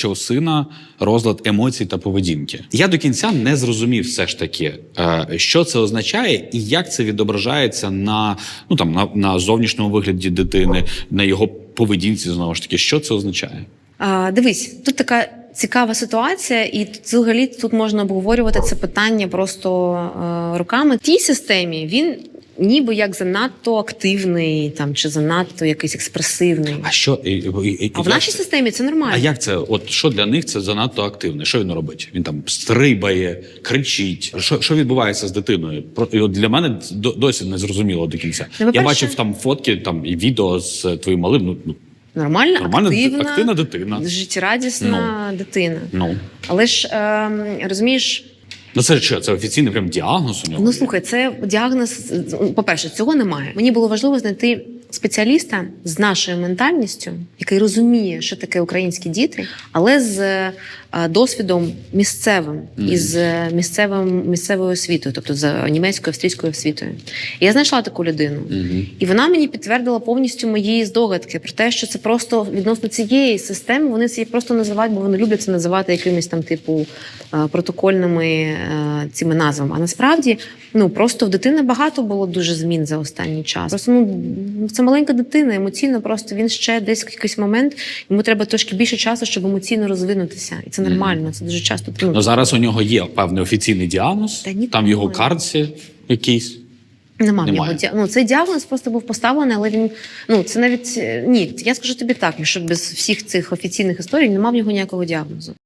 що у сина розлад емоцій та поведінки. Я до кінця не зрозумів все ж таки, е, що це означає і як це відображається на ну там на, на зовнішньому вигляді дитини, на його поведінці. Знову ж таки, що це означає? А, дивись, тут така цікава ситуація, і взагалі тут можна обговорювати це питання просто е, руками. В тій системі він ніби як занадто активний, там чи занадто якийсь експресивний. А що і, і, і, А в нашій це? системі це нормально. А як це? От що для них це занадто активне? Що він робить? Він там стрибає, кричить. Що, що відбувається з дитиною? Про і от для мене досі не зрозуміло до кінця. Ну, Я бачив там фотки, там і відео з твоїм малим. Ну, ну, Нормальна, Нормальна, активна, активна дитина. життєрадісна дитина. ну. Але ж ем, розумієш, ну це що? Це офіційний прям діагноз у нього. Ну слухай, це діагноз. По-перше, цього немає. Мені було важливо знайти спеціаліста з нашою ментальністю, який розуміє, що таке українські діти, але з е, досвідом місцевим Мгм. із е, місцевим місцевою освітою, тобто з німецькою австрійською освітою. І я знайшла таку людину. І вона мені підтвердила повністю мої здогадки про те, що це просто відносно цієї системи. Вони це просто називають, бо вони люблять це називати якимись там, типу, е, протокольними цими назвами. А насправді, ну просто в дитини багато було дуже змін за останній час. Просто ну це маленька дитина, емоційно просто він ще десь в якийсь момент. Йому треба трошки більше часу, щоб емоційно розвинутися, і це нормально. Це дуже часто ну, Ну зараз у нього є певний офіційний діагноз. Та ні, там в його немає. картці якийсь. Нема Немає. діа- ну, цей діагноз просто був поставлений, але він ну це навіть ні. Я скажу тобі так, що без всіх цих офіційних історій немає в нього ніякого діагнозу.